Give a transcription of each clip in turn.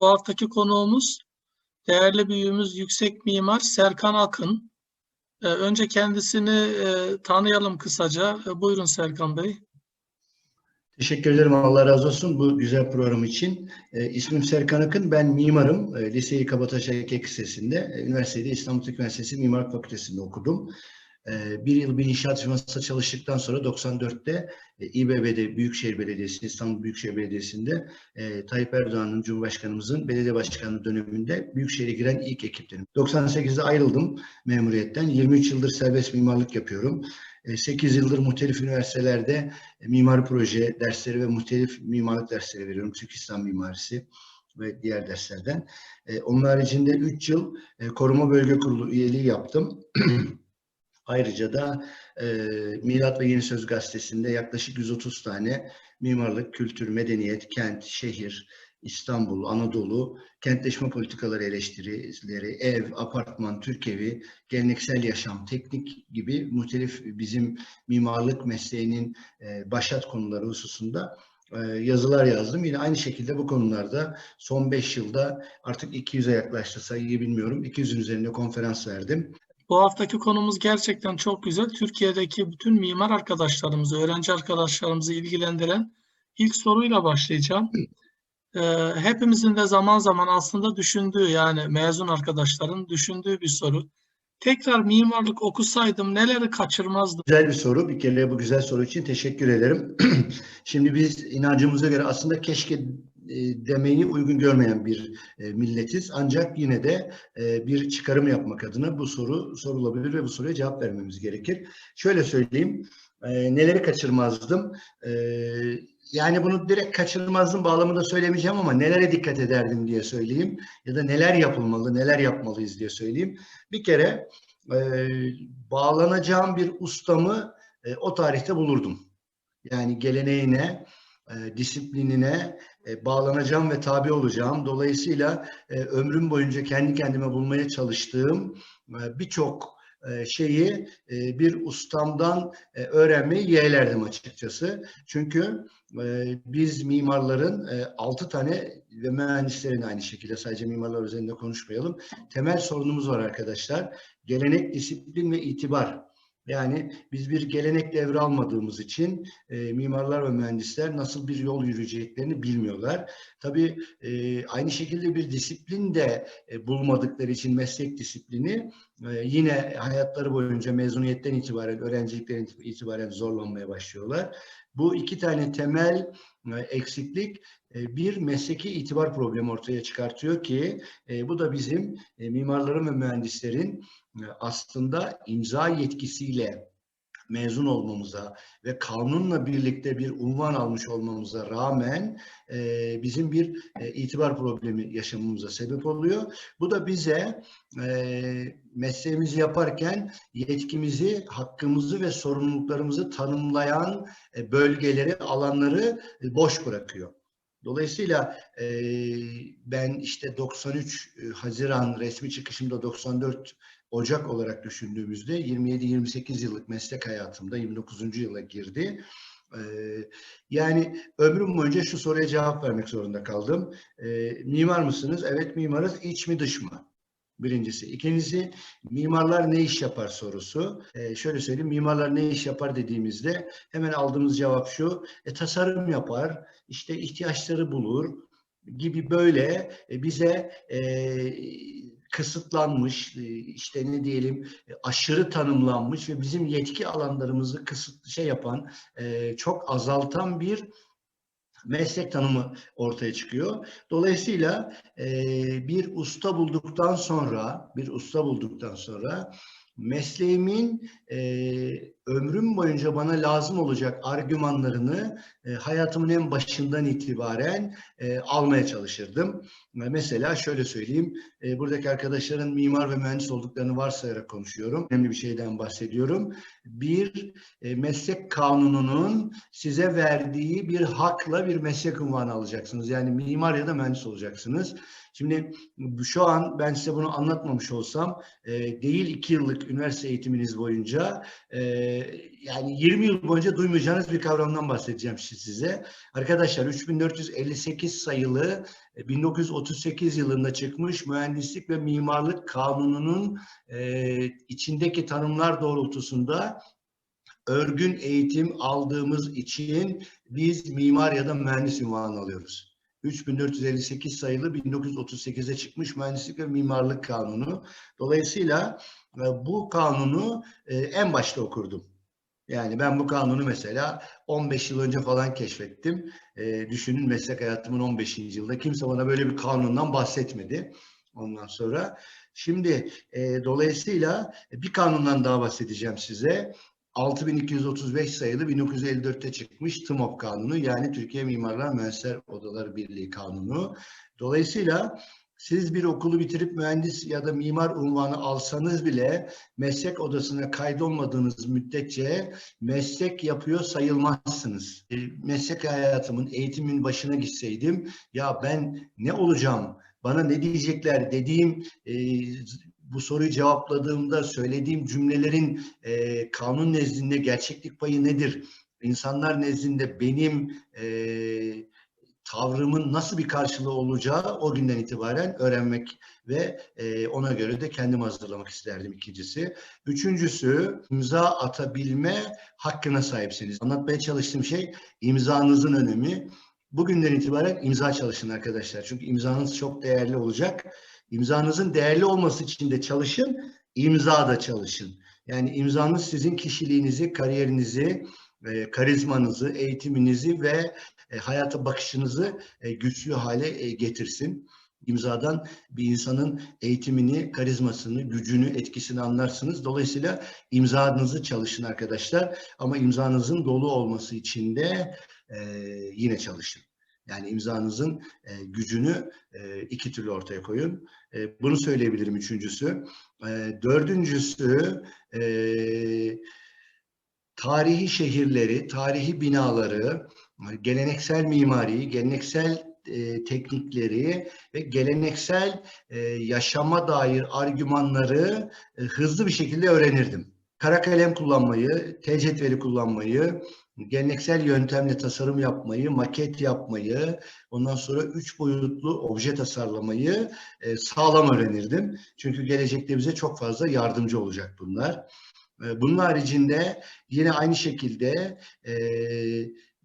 Bu haftaki konuğumuz değerli büyüğümüz yüksek mimar Serkan Akın. Ee, önce kendisini e, tanıyalım kısaca. E, buyurun Serkan Bey. Teşekkür ederim. Allah razı olsun bu güzel program için. E, ismim Serkan Akın. Ben mimarım. E, Liseyi Kabataş Erkek Lisesi'nde, e, üniversitede İstanbul Teknik Üniversitesi Mimarlık Fakültesi'nde okudum. E, bir yıl bir inşaat firmasında çalıştıktan sonra 94'te e, İBB'de Büyükşehir Belediyesi, İstanbul Büyükşehir Belediyesi'nde e, Tayyip Erdoğan'ın Cumhurbaşkanımızın belediye başkanlığı döneminde Büyükşehir'e giren ilk ekiptenim. 98'de ayrıldım memuriyetten. 23 yıldır serbest mimarlık yapıyorum. 8 yıldır muhtelif üniversitelerde e, mimari proje dersleri ve muhtelif mimarlık dersleri veriyorum. Türk İslam mimarisi ve diğer derslerden. E, Onun haricinde 3 yıl e, koruma bölge kurulu üyeliği yaptım. Ayrıca da e, Milat ve Yeni Söz gazetesinde yaklaşık 130 tane mimarlık, kültür, medeniyet, kent, şehir, İstanbul, Anadolu, kentleşme politikaları eleştirileri, ev, apartman, Türk evi, geleneksel yaşam, teknik gibi muhtelif bizim mimarlık mesleğinin başat konuları hususunda yazılar yazdım. Yine aynı şekilde bu konularda son 5 yılda artık 200'e yaklaştı sayıyı bilmiyorum. 200'ün üzerinde konferans verdim. Bu haftaki konumuz gerçekten çok güzel. Türkiye'deki bütün mimar arkadaşlarımızı, öğrenci arkadaşlarımızı ilgilendiren ilk soruyla başlayacağım. Ee, hepimizin de zaman zaman aslında düşündüğü yani mezun arkadaşların düşündüğü bir soru. Tekrar mimarlık okusaydım neleri kaçırmazdım? Güzel bir soru. Bir kere bu güzel soru için teşekkür ederim. Şimdi biz inancımıza göre aslında keşke demeyi uygun görmeyen bir e, milletiz. Ancak yine de e, bir çıkarım yapmak adına bu soru sorulabilir ve bu soruya cevap vermemiz gerekir. Şöyle söyleyeyim. e, Neleri kaçırmazdım? E, Yani bunu direkt kaçırmazdım bağlamında söylemeyeceğim ama nelere dikkat ederdim diye söyleyeyim. Ya da neler yapılmalı, neler yapmalıyız diye söyleyeyim. Bir kere e, bağlanacağım bir ustamı e, o tarihte bulurdum. Yani geleneğine, e, disiplinine e, bağlanacağım ve tabi olacağım. Dolayısıyla e, ömrüm boyunca kendi kendime bulmaya çalıştığım e, birçok e, şeyi e, bir ustamdan e, öğrenmeyi yeğlerdim açıkçası. Çünkü biz mimarların e, 6 tane ve mühendislerin aynı şekilde sadece mimarlar üzerinde konuşmayalım. Temel sorunumuz var arkadaşlar. Gelenek, disiplin ve itibar. Yani biz bir gelenek devralmadığımız için e, mimarlar ve mühendisler nasıl bir yol yürüyeceklerini bilmiyorlar. Tabii e, aynı şekilde bir disiplin de e, bulmadıkları için meslek disiplini e, yine hayatları boyunca mezuniyetten itibaren, öğrencilikten itibaren zorlanmaya başlıyorlar. Bu iki tane temel e, eksiklik bir mesleki itibar problemi ortaya çıkartıyor ki e, bu da bizim e, mimarların ve mühendislerin e, aslında imza yetkisiyle mezun olmamıza ve kanunla birlikte bir unvan almış olmamıza rağmen e, bizim bir e, itibar problemi yaşamamıza sebep oluyor. Bu da bize e, mesleğimizi yaparken yetkimizi, hakkımızı ve sorumluluklarımızı tanımlayan e, bölgeleri, alanları e, boş bırakıyor. Dolayısıyla e, ben işte 93 e, Haziran resmi çıkışımda 94 Ocak olarak düşündüğümüzde 27-28 yıllık meslek hayatımda 29. yıla girdi. Ee, yani ömrüm boyunca şu soruya cevap vermek zorunda kaldım. Ee, mimar mısınız? Evet mimarız. İç mi dış mı? Birincisi. İkincisi mimarlar ne iş yapar sorusu. Ee, şöyle söyleyeyim mimarlar ne iş yapar dediğimizde hemen aldığımız cevap şu. E, tasarım yapar, işte ihtiyaçları bulur gibi böyle e, bize e, kısıtlanmış, e, işte ne diyelim e, aşırı tanımlanmış ve bizim yetki alanlarımızı kısıt şey yapan, e, çok azaltan bir meslek tanımı ortaya çıkıyor. Dolayısıyla bir usta bulduktan sonra, bir usta bulduktan sonra mesleğimin e, ömrüm boyunca bana lazım olacak argümanlarını e, hayatımın en başından itibaren e, almaya çalışırdım. Mesela şöyle söyleyeyim, e, buradaki arkadaşların mimar ve mühendis olduklarını varsayarak konuşuyorum. Önemli bir şeyden bahsediyorum. Bir e, meslek kanununun size verdiği bir hakla bir meslek unvanı alacaksınız. Yani mimar ya da mühendis olacaksınız. Şimdi şu an ben size bunu anlatmamış olsam e, değil iki yıllık üniversite eğitiminiz boyunca e, yani 20 yıl boyunca duymayacağınız bir kavramdan bahsedeceğim size. Arkadaşlar 3458 1938 sayılı e, 1938 yılında çıkmış Mühendislik ve Mimarlık Kanunu'nun e, içindeki tanımlar doğrultusunda örgün eğitim aldığımız için biz mimar ya da mühendis unvanı alıyoruz. 3458 sayılı 1938'de çıkmış Mühendislik ve Mimarlık Kanunu. Dolayısıyla e, bu kanunu e, en başta okurdum. Yani ben bu kanunu mesela 15 yıl önce falan keşfettim. E, düşünün meslek hayatımın 15. yılında kimse bana böyle bir kanundan bahsetmedi. Ondan sonra şimdi e, dolayısıyla bir kanundan daha bahsedeceğim size. 6235 sayılı 1954'te çıkmış TMOP kanunu yani Türkiye Mimarlar Mühendisler Odaları Birliği kanunu. Dolayısıyla siz bir okulu bitirip mühendis ya da mimar unvanı alsanız bile meslek odasına kaydolmadığınız müddetçe meslek yapıyor sayılmazsınız. E, Meslek hayatımın eğitimin başına gitseydim ya ben ne olacağım, bana ne diyecekler dediğim e, bu soruyu cevapladığımda söylediğim cümlelerin e, kanun nezdinde gerçeklik payı nedir? İnsanlar nezdinde benim e, tavrımın nasıl bir karşılığı olacağı o günden itibaren öğrenmek ve e, ona göre de kendim hazırlamak isterdim ikincisi. Üçüncüsü imza atabilme hakkına sahipsiniz. Anlatmaya çalıştığım şey imzanızın önemi. Bugünden itibaren imza çalışın arkadaşlar. Çünkü imzanız çok değerli olacak. İmzanızın değerli olması için de çalışın, imza da çalışın. Yani imzanız sizin kişiliğinizi, kariyerinizi, e, karizmanızı, eğitiminizi ve e, hayata bakışınızı e, güçlü hale getirsin. İmzadan bir insanın eğitimini, karizmasını, gücünü, etkisini anlarsınız. Dolayısıyla imzanızı çalışın arkadaşlar. Ama imzanızın dolu olması için de yine çalışın. Yani imzanızın e, gücünü e, iki türlü ortaya koyun. E, bunu söyleyebilirim üçüncüsü. E, dördüncüsü e, tarihi şehirleri, tarihi binaları, geleneksel mimariyi, geleneksel e, teknikleri ve geleneksel e, yaşama dair argümanları e, hızlı bir şekilde öğrenirdim. Kara kalem kullanmayı, T kullanmayı, geleneksel yöntemle tasarım yapmayı, maket yapmayı, ondan sonra üç boyutlu obje tasarlamayı e, sağlam öğrenirdim. Çünkü gelecekte bize çok fazla yardımcı olacak bunlar. E, bunun haricinde yine aynı şekilde e,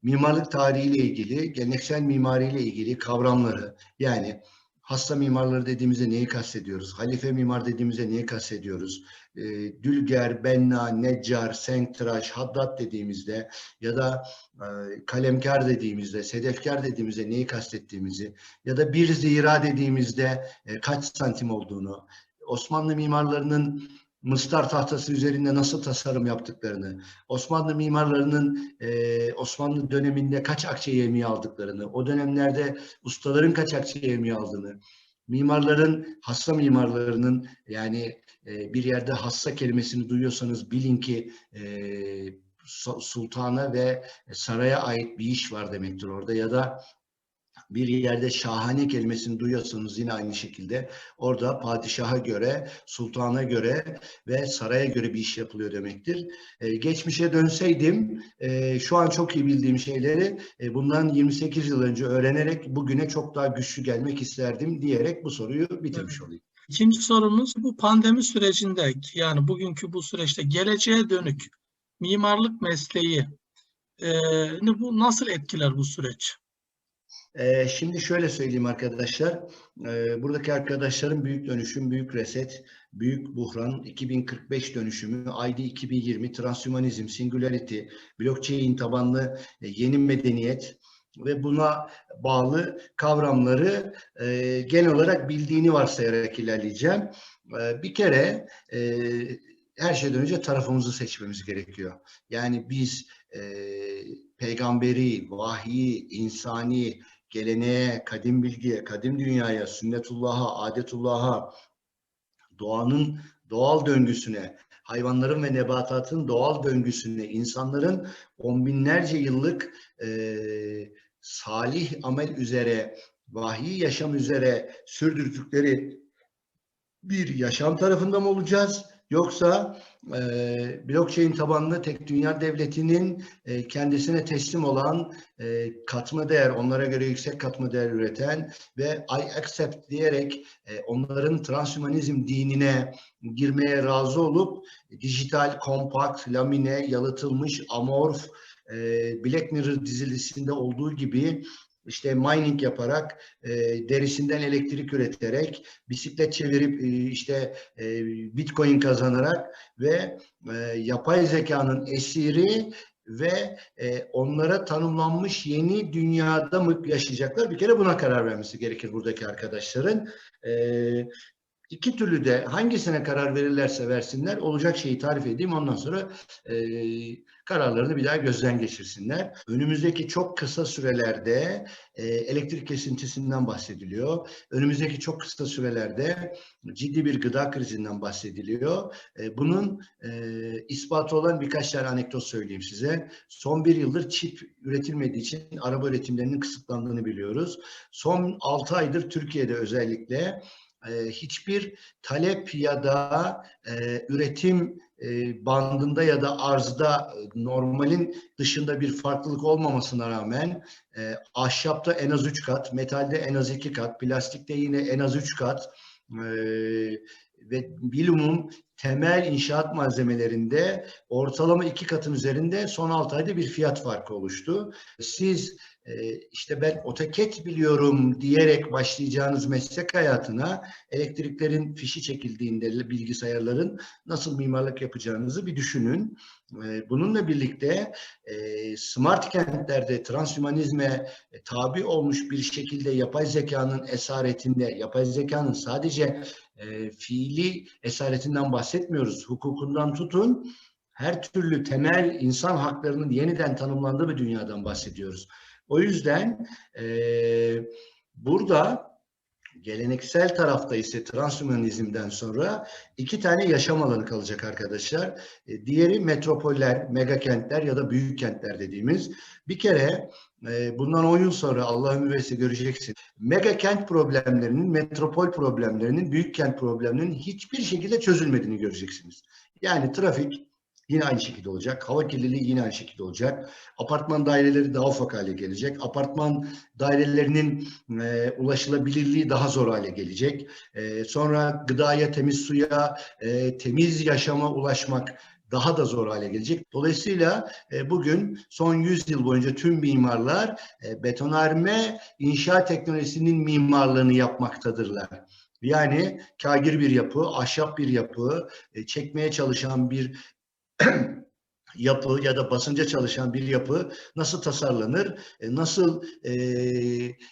mimarlık tarihiyle ilgili, geleneksel mimariyle ilgili kavramları yani hasta mimarları dediğimizde neyi kastediyoruz? Halife mimar dediğimizde neyi kastediyoruz? E, Dülger, Benna, Neccar, Senktıraş, Haddad dediğimizde ya da e, kalemkar dediğimizde, sedefkar dediğimizde neyi kastettiğimizi ya da bir zira dediğimizde e, kaç santim olduğunu, Osmanlı mimarlarının mıstar tahtası üzerinde nasıl tasarım yaptıklarını, Osmanlı mimarlarının e, Osmanlı döneminde kaç akçe yemeği aldıklarını, o dönemlerde ustaların kaç akçe yemeği aldığını, mimarların, hassa mimarlarının yani e, bir yerde hassa kelimesini duyuyorsanız bilin ki e, sultana ve saraya ait bir iş var demektir orada ya da bir yerde şahane kelimesini duyuyorsanız yine aynı şekilde orada padişaha göre, sultana göre ve saraya göre bir iş yapılıyor demektir. Ee, geçmişe dönseydim e, şu an çok iyi bildiğim şeyleri e, bundan 28 yıl önce öğrenerek bugüne çok daha güçlü gelmek isterdim diyerek bu soruyu bitirmiş olayım. İkinci sorumuz bu pandemi sürecinde yani bugünkü bu süreçte geleceğe dönük mimarlık mesleği e, bu nasıl etkiler bu süreç? Ee, şimdi şöyle söyleyeyim arkadaşlar. Ee, buradaki arkadaşların büyük dönüşüm, büyük reset, büyük buhran, 2045 dönüşümü, ID 2020, transhumanizm, singularity, blockchain tabanlı e, yeni medeniyet ve buna bağlı kavramları e, genel olarak bildiğini varsayarak ilerleyeceğim. E, bir kere e, her şeyden önce tarafımızı seçmemiz gerekiyor. Yani biz peygamberi, vahyi, insani, geleneğe, kadim bilgiye, kadim dünyaya, sünnetullah'a, adetullah'a, doğanın doğal döngüsüne, hayvanların ve nebatatın doğal döngüsüne, insanların on binlerce yıllık e, salih amel üzere, vahiy yaşam üzere sürdürdükleri bir yaşam tarafında mı olacağız? Yoksa e, blockchain tabanlı tek dünya devletinin e, kendisine teslim olan e, katma değer, onlara göre yüksek katma değer üreten ve I accept diyerek e, onların transhumanizm dinine girmeye razı olup dijital, kompakt, lamine, yalıtılmış, amorf, e, Black Mirror dizilisinde olduğu gibi işte mining yaparak, e, derisinden elektrik üreterek, bisiklet çevirip e, işte e, bitcoin kazanarak ve e, yapay zekanın esiri ve e, onlara tanımlanmış yeni dünyada mı yaşayacaklar? Bir kere buna karar vermesi gerekir buradaki arkadaşların. E, iki türlü de hangisine karar verirlerse versinler olacak şeyi tarif edeyim ondan sonra e, kararlarını bir daha gözden geçirsinler. Önümüzdeki çok kısa sürelerde e, elektrik kesintisinden bahsediliyor. Önümüzdeki çok kısa sürelerde ciddi bir gıda krizinden bahsediliyor. E, bunun e, ispatı olan birkaç tane anekdot söyleyeyim size. Son bir yıldır çip üretilmediği için araba üretimlerinin kısıtlandığını biliyoruz. Son 6 aydır Türkiye'de özellikle hiçbir talep ya da e, üretim e, bandında ya da arzda e, normalin dışında bir farklılık olmamasına rağmen e, ahşapta en az 3 kat, metalde en az 2 kat, plastikte yine en az 3 kat e, ve bilumum temel inşaat malzemelerinde ortalama iki katın üzerinde son 6 ayda bir fiyat farkı oluştu. Siz işte ben otoket biliyorum diyerek başlayacağınız meslek hayatına elektriklerin fişi çekildiğinde bilgisayarların nasıl mimarlık yapacağınızı bir düşünün. E, bununla birlikte e, smart kentlerde transhümanizme tabi olmuş bir şekilde yapay zekanın esaretinde, yapay zekanın sadece fiili esaretinden bahsetmiyoruz. Hukukundan tutun her türlü temel insan haklarının yeniden tanımlandığı bir dünyadan bahsediyoruz. O yüzden e, burada geleneksel tarafta ise transhümanizmden sonra iki tane yaşam alanı kalacak arkadaşlar. E, diğeri metropoller, mega kentler ya da büyük kentler dediğimiz. Bir kere e, bundan 10 yıl sonra Allah ömür verirse göreceksin. Mega kent problemlerinin, metropol problemlerinin, büyük kent problemlerinin hiçbir şekilde çözülmediğini göreceksiniz. Yani trafik, Yine aynı şekilde olacak. Hava kirliliği yine aynı şekilde olacak. Apartman daireleri daha ufak hale gelecek. Apartman dairelerinin e, ulaşılabilirliği daha zor hale gelecek. E, sonra gıdaya, temiz suya, e, temiz yaşama ulaşmak daha da zor hale gelecek. Dolayısıyla e, bugün son 100 yıl boyunca tüm mimarlar e, betonarme inşaat teknolojisinin mimarlığını yapmaktadırlar. Yani kagir bir yapı, ahşap bir yapı, e, çekmeye çalışan bir yapı ya da basınca çalışan bir yapı nasıl tasarlanır, e, nasıl e,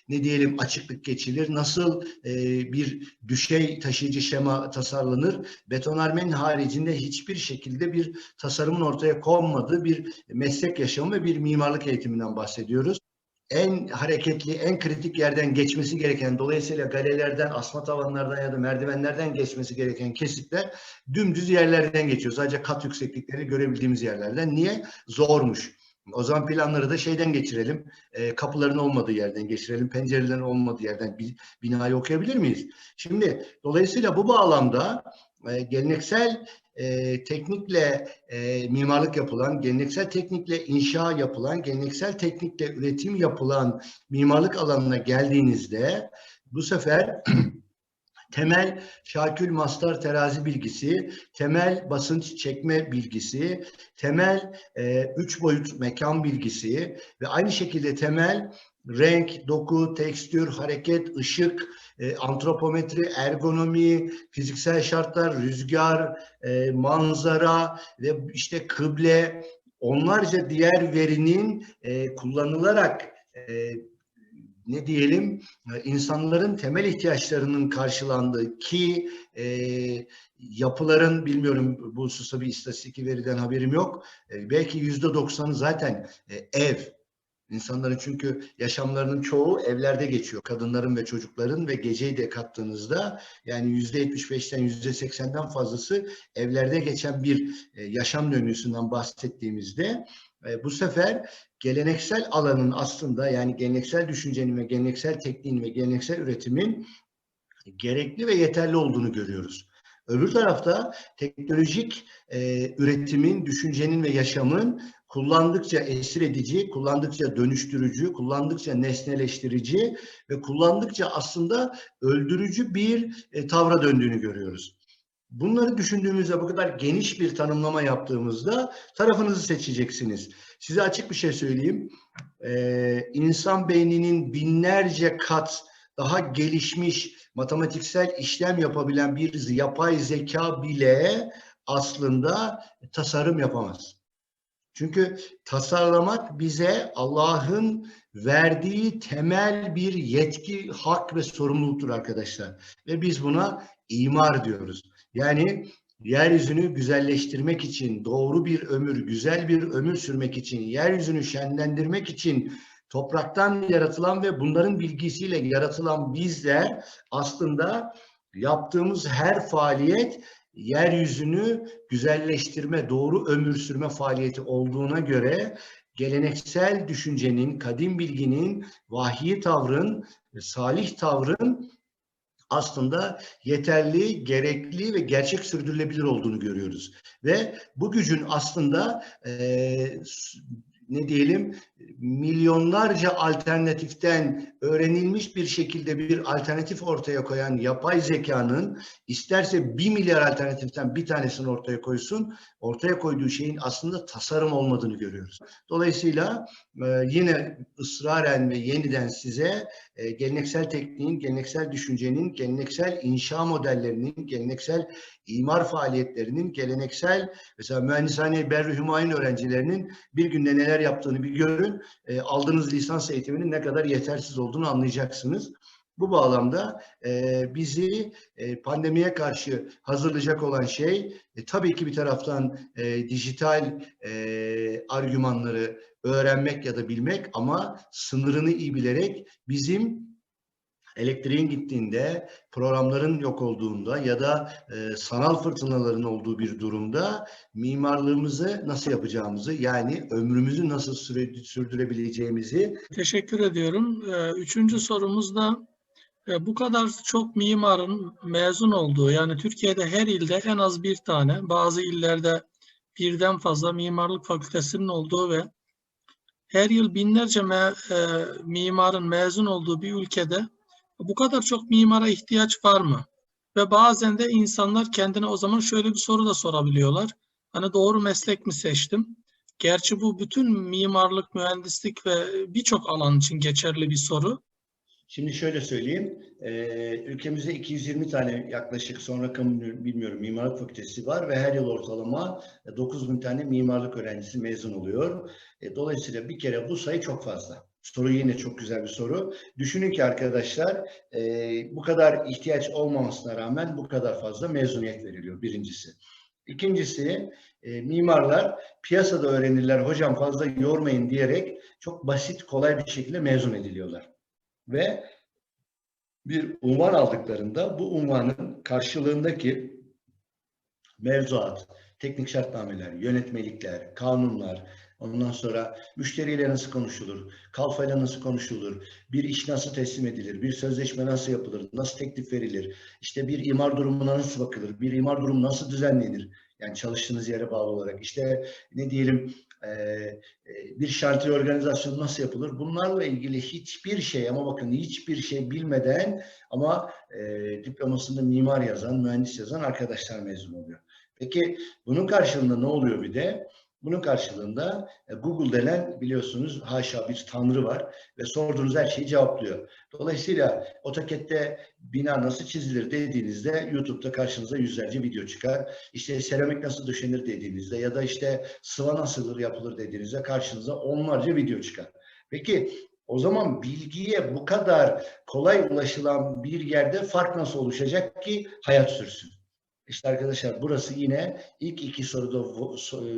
ne diyelim açıklık geçilir, nasıl e, bir düşey taşıyıcı şema tasarlanır. Betonarmenin haricinde hiçbir şekilde bir tasarımın ortaya konmadığı bir meslek yaşamı ve bir mimarlık eğitiminden bahsediyoruz en hareketli, en kritik yerden geçmesi gereken, dolayısıyla galelerden, asma tavanlardan ya da merdivenlerden geçmesi gereken kesitler dümdüz yerlerden geçiyor. Sadece kat yükseklikleri görebildiğimiz yerlerden. Niye? Zormuş. O zaman planları da şeyden geçirelim, e, kapıların olmadığı yerden geçirelim, pencerelerin olmadığı yerden bir binayı okuyabilir miyiz? Şimdi dolayısıyla bu bağlamda e, geleneksel e, teknikle e, mimarlık yapılan, geleneksel teknikle inşa yapılan, geleneksel teknikle üretim yapılan mimarlık alanına geldiğinizde bu sefer temel şakül mastar terazi bilgisi, temel basınç çekme bilgisi, temel e, üç boyut mekan bilgisi ve aynı şekilde temel renk, doku, tekstür, hareket, ışık, e, antropometri, ergonomi, fiziksel şartlar, rüzgar, e, manzara ve işte kıble. Onlarca diğer verinin e, kullanılarak e, ne diyelim e, insanların temel ihtiyaçlarının karşılandığı ki e, yapıların bilmiyorum bu hususta bir istatistik veriden haberim yok. E, belki yüzde doksanı zaten e, ev İnsanların çünkü yaşamlarının çoğu evlerde geçiyor. Kadınların ve çocukların ve geceyi de kattığınızda yani yüzde 75'ten yüzde 80'den fazlası evlerde geçen bir e, yaşam döngüsünden bahsettiğimizde bu sefer geleneksel alanın aslında yani geleneksel düşüncenin ve geleneksel tekniğin ve geleneksel üretimin gerekli ve yeterli olduğunu görüyoruz. Öbür tarafta teknolojik e, üretimin, düşüncenin ve yaşamın kullandıkça esir edici, kullandıkça dönüştürücü, kullandıkça nesneleştirici ve kullandıkça aslında öldürücü bir e, tavra döndüğünü görüyoruz. Bunları düşündüğümüzde bu kadar geniş bir tanımlama yaptığımızda tarafınızı seçeceksiniz. Size açık bir şey söyleyeyim. Ee, insan beyninin binlerce kat daha gelişmiş matematiksel işlem yapabilen bir yapay zeka bile aslında tasarım yapamaz. Çünkü tasarlamak bize Allah'ın verdiği temel bir yetki, hak ve sorumluluktur arkadaşlar. Ve biz buna imar diyoruz. Yani yeryüzünü güzelleştirmek için, doğru bir ömür, güzel bir ömür sürmek için, yeryüzünü şenlendirmek için topraktan yaratılan ve bunların bilgisiyle yaratılan bizler aslında yaptığımız her faaliyet yeryüzünü güzelleştirme, doğru ömür sürme faaliyeti olduğuna göre geleneksel düşüncenin, kadim bilginin, vahiy tavrın, salih tavrın aslında yeterli, gerekli ve gerçek sürdürülebilir olduğunu görüyoruz. Ve bu gücün aslında e, ne diyelim milyonlarca alternatiften öğrenilmiş bir şekilde bir alternatif ortaya koyan yapay zekanın isterse bir milyar alternatiften bir tanesini ortaya koysun, ortaya koyduğu şeyin aslında tasarım olmadığını görüyoruz. Dolayısıyla e, yine ısraren ve yeniden size e, geleneksel tekniğin, geleneksel düşüncenin, geleneksel inşa modellerinin, geleneksel imar faaliyetlerinin, geleneksel mesela mühendishane Berri Hümayun öğrencilerinin bir günde neler yaptığını bir görün. E, aldığınız lisans eğitiminin ne kadar yetersiz olduğunu anlayacaksınız. Bu bağlamda e, bizi e, pandemiye karşı hazırlayacak olan şey e, tabii ki bir taraftan e, dijital e, argümanları öğrenmek ya da bilmek ama sınırını iyi bilerek bizim elektriğin gittiğinde, programların yok olduğunda ya da e, sanal fırtınaların olduğu bir durumda mimarlığımızı nasıl yapacağımızı yani ömrümüzü nasıl süre, sürdürebileceğimizi. Teşekkür ediyorum. Ee, Üçüncü sorumuzda e, bu kadar çok mimarın mezun olduğu yani Türkiye'de her ilde en az bir tane bazı illerde birden fazla mimarlık fakültesinin olduğu ve her yıl binlerce me, e, mimarın mezun olduğu bir ülkede bu kadar çok mimara ihtiyaç var mı? Ve bazen de insanlar kendine o zaman şöyle bir soru da sorabiliyorlar. Hani doğru meslek mi seçtim? Gerçi bu bütün mimarlık, mühendislik ve birçok alan için geçerli bir soru. Şimdi şöyle söyleyeyim, e, ülkemizde 220 tane yaklaşık son rakamı bilmiyorum mimarlık fakültesi var ve her yıl ortalama 9 bin tane mimarlık öğrencisi mezun oluyor. E, dolayısıyla bir kere bu sayı çok fazla. Soru yine çok güzel bir soru. Düşünün ki arkadaşlar e, bu kadar ihtiyaç olmamasına rağmen bu kadar fazla mezuniyet veriliyor birincisi. İkincisi e, mimarlar piyasada öğrenirler hocam fazla yormayın diyerek çok basit kolay bir şekilde mezun ediliyorlar. Ve bir unvan aldıklarında bu unvanın karşılığındaki mevzuat, teknik şartnameler, yönetmelikler, kanunlar, ondan sonra müşteriyle nasıl konuşulur, kalfayla nasıl konuşulur, bir iş nasıl teslim edilir, bir sözleşme nasıl yapılır, nasıl teklif verilir, işte bir imar durumuna nasıl bakılır, bir imar durumu nasıl düzenlenir, yani çalıştığınız yere bağlı olarak, işte ne diyelim bir şantiye organizasyonu nasıl yapılır? Bunlarla ilgili hiçbir şey ama bakın hiçbir şey bilmeden ama diplomasında mimar yazan, mühendis yazan arkadaşlar mezun oluyor. Peki bunun karşılığında ne oluyor bir de? Bunun karşılığında e, Google denen biliyorsunuz haşa bir tanrı var ve sorduğunuz her şeyi cevaplıyor. Dolayısıyla AutoCAD'de bina nasıl çizilir dediğinizde YouTube'da karşınıza yüzlerce video çıkar. İşte seramik nasıl döşenir dediğinizde ya da işte sıva nasıl yapılır dediğinizde karşınıza onlarca video çıkar. Peki o zaman bilgiye bu kadar kolay ulaşılan bir yerde fark nasıl oluşacak ki hayat sürsün? İşte arkadaşlar burası yine ilk iki soruda e,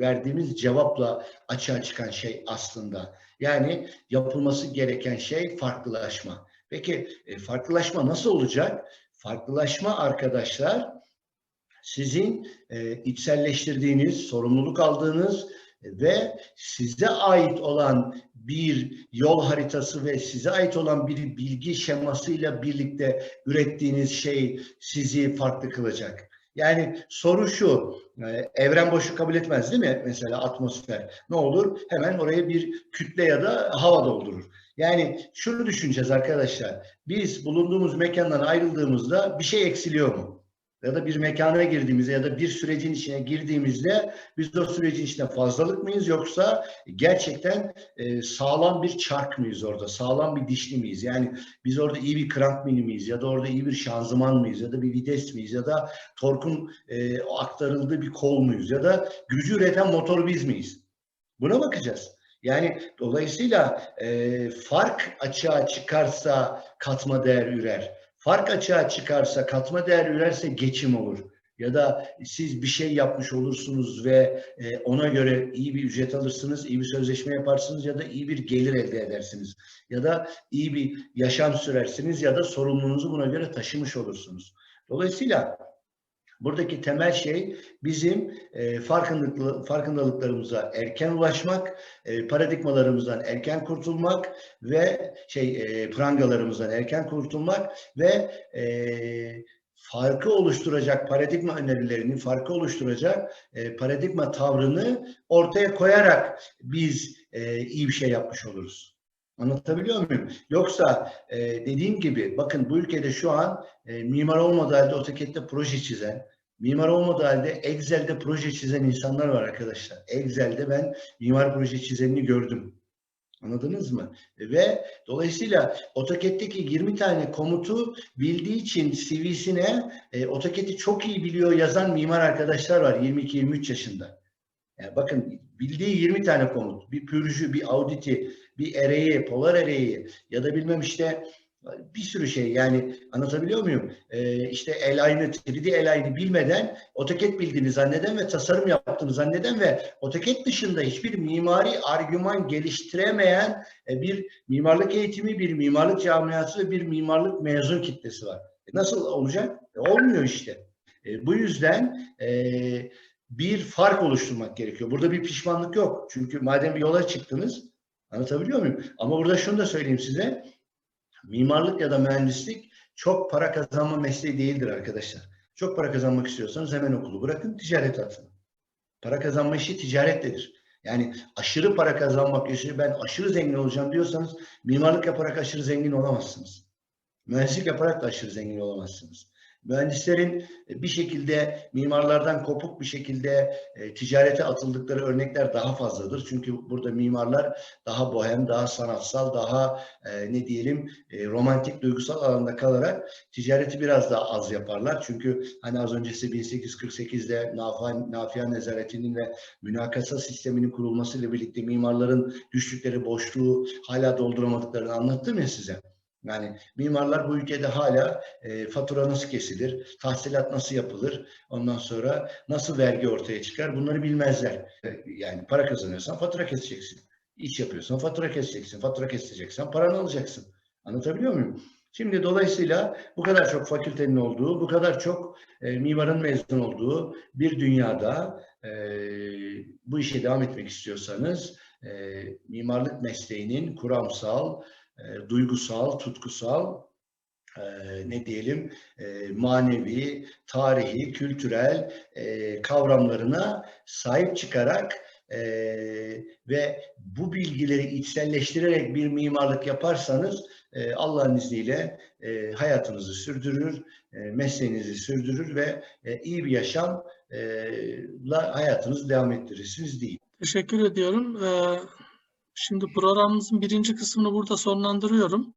verdiğimiz cevapla açığa çıkan şey aslında. Yani yapılması gereken şey farklılaşma. Peki e, farklılaşma nasıl olacak? Farklılaşma arkadaşlar sizin e, içselleştirdiğiniz, sorumluluk aldığınız ve size ait olan bir yol haritası ve size ait olan bir bilgi şemasıyla birlikte ürettiğiniz şey sizi farklı kılacak. Yani soru şu, e, evren boşluk kabul etmez değil mi? Mesela atmosfer. Ne olur? Hemen oraya bir kütle ya da hava doldurur. Yani şunu düşüneceğiz arkadaşlar. Biz bulunduğumuz mekandan ayrıldığımızda bir şey eksiliyor mu? Ya da bir mekana girdiğimizde ya da bir sürecin içine girdiğimizde biz o sürecin içinde fazlalık mıyız yoksa gerçekten e, sağlam bir çark mıyız orada? Sağlam bir dişli miyiz? Yani biz orada iyi bir krank miyiz? Ya da orada iyi bir şanzıman mıyız? Ya da bir vites miyiz? Ya da torkun e, aktarıldığı bir kol muyuz? Ya da gücü üreten motor biz miyiz? Buna bakacağız. Yani dolayısıyla e, fark açığa çıkarsa katma değer ürer. Fark açığa çıkarsa, katma değer ürerse geçim olur. Ya da siz bir şey yapmış olursunuz ve e, ona göre iyi bir ücret alırsınız, iyi bir sözleşme yaparsınız ya da iyi bir gelir elde edersiniz. Ya da iyi bir yaşam sürersiniz ya da sorumluluğunuzu buna göre taşımış olursunuz. Dolayısıyla buradaki temel şey bizim e, farkındalık, farkındalıklarımıza erken ulaşmak, e, paradigmalarımızdan erken kurtulmak ve şey e, prangalarımızdan erken kurtulmak ve e, farkı oluşturacak paradigma önerilerini, farkı oluşturacak e, paradigma tavrını ortaya koyarak biz e, iyi bir şey yapmış oluruz. Anlatabiliyor muyum? Yoksa e, dediğim gibi bakın bu ülkede şu an e, mimar olmadığı halde AutoCAD'de proje çizen, mimar olmadığı halde Excel'de proje çizen insanlar var arkadaşlar. Excel'de ben mimar proje çizenini gördüm. Anladınız mı? Ve dolayısıyla AutoCAD'deki 20 tane komutu bildiği için CV'sine e, AutoCAD'i çok iyi biliyor yazan mimar arkadaşlar var 22-23 yaşında. Yani bakın bildiği 20 tane komut. Bir pürjü, bir auditi, bir ereği, polar ereği ya da bilmem işte bir sürü şey yani anlatabiliyor muyum? Ee, işte el-aynı, 3D el-aynı bilmeden AutoCAD bildiğini zanneden ve tasarım yaptığını zanneden ve AutoCAD dışında hiçbir mimari argüman geliştiremeyen e, bir mimarlık eğitimi, bir mimarlık camiası ve bir mimarlık mezun kitlesi var. E, nasıl olacak? E, olmuyor işte. E, bu yüzden e, bir fark oluşturmak gerekiyor. Burada bir pişmanlık yok. Çünkü madem bir yola çıktınız, anlatabiliyor muyum? Ama burada şunu da söyleyeyim size. Mimarlık ya da mühendislik çok para kazanma mesleği değildir arkadaşlar. Çok para kazanmak istiyorsanız hemen okulu bırakın, ticaret atın. Para kazanma işi ticarettedir. Yani aşırı para kazanmak için ben aşırı zengin olacağım diyorsanız mimarlık yaparak aşırı zengin olamazsınız. Mühendislik yaparak da aşırı zengin olamazsınız. Mühendislerin bir şekilde mimarlardan kopuk bir şekilde e, ticarete atıldıkları örnekler daha fazladır. Çünkü burada mimarlar daha bohem, daha sanatsal, daha e, ne diyelim e, romantik, duygusal alanda kalarak ticareti biraz daha az yaparlar. Çünkü hani az öncesi 1848'de Nafi, Nafia Nezaretinin ve münakasa sisteminin kurulmasıyla birlikte mimarların düştükleri boşluğu hala dolduramadıklarını anlattım ya size. Yani mimarlar bu ülkede hala e, fatura nasıl kesilir, tahsilat nasıl yapılır, ondan sonra nasıl vergi ortaya çıkar bunları bilmezler. E, Yani para kazanıyorsan fatura keseceksin. İş yapıyorsan fatura keseceksin. Fatura keseceksen paranı alacaksın. Anlatabiliyor muyum? Şimdi dolayısıyla bu kadar çok fakültenin olduğu, bu kadar çok e, mimarın mezun olduğu bir dünyada e, bu işe devam etmek istiyorsanız e, mimarlık mesleğinin kuramsal, e, duygusal, tutkusal, e, ne diyelim, e, manevi, tarihi, kültürel kavramlarına sahip çıkarak ve bu bilgileri içselleştirerek bir mimarlık yaparsanız Allah'ın izniyle hayatınızı sürdürür, e, mesleğinizi sürdürür ve iyi bir yaşamla hayatınızı devam ettirirsiniz değil. Teşekkür ediyorum. Ee, Şimdi programımızın birinci kısmını burada sonlandırıyorum.